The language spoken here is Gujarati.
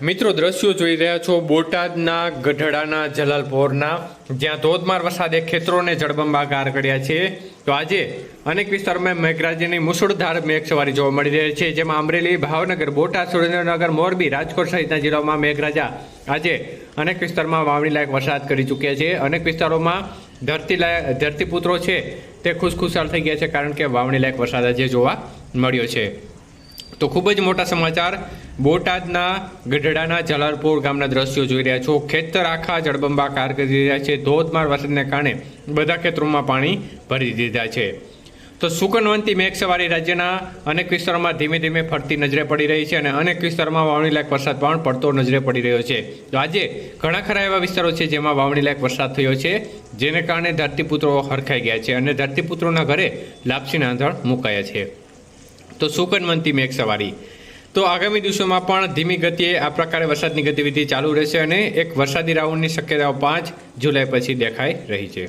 મિત્રો, દ્રશ્યો જોઈ રહ્યા છો બોટાદના, ગઢડાના, જલાલપોરના. જ્યાં ધોધમાર વરસાદે ખેતરોને જળબંબાકાર કર્યા છે. તો આજે અનેક વિસ્તારોમાં મેઘરાજાની મુસળધાર મેઘ સવારી જોવા મળી રહી છે. જેમાં અમરેલી, ભાવનગર, બોટાદ, સુરેન્દ્રનગર, મોરબી, રાજકોટ સહિતના જિલ્લાઓમાં મેઘરાજા આજે અનેક વિસ્તારમાં વાવણી લાયક વરસાદ કરી ચૂક્યા છે. અનેક વિસ્તારોમાં ધરતી ધરતીપુત્રો છે તે ખુશખુશાલ થઈ ગયા છે કારણ કે વાવણી લાયક વરસાદ આજે જોવા મળ્યો છે. તો ખૂબ જ મોટા સમાચાર. બોટાદના ગઢડાના જલાલપુર ગામના દ્રશ્યો જોઈ રહ્યા છો. ખેતર આખા જળબંબાકાર કરી રહ્યા છે. ધોધમાર વરસાદને કારણે બધા ખેતરોમાં પાણી ભરી દીધા છે. તો સુકનવંતી મેઘસવારી રાજ્યના અનેક વિસ્તારોમાં ધીમે ધીમે ફરતી નજરે પડી રહી છે અને અનેક વિસ્તારોમાં વાવણી લાયક વરસાદ પણ પડતો નજરે પડી રહ્યો છે. તો આજે ઘણા ખરા એવા વિસ્તારો છે જેમાં વાવણી લાયક વરસાદ થયો છે, જેને કારણે ધરતીપુત્રો હરખાઈ ગયા છે અને ધરતીપુત્રોના ઘરે લાપસીના આંધણ મુકાયા છે. તો સુકનવંતી મેઘ સવારી તો આગામી દિવસોમાં પણ ધીમી ગતિએ આ પ્રકારે વરસાદની ગતિવિધિ ચાલુ રહેશે અને એક વરસાદી રાઉન્ડની શક્યતાઓ પાંચ જુલાઈ પછી દેખાઈ રહી છે.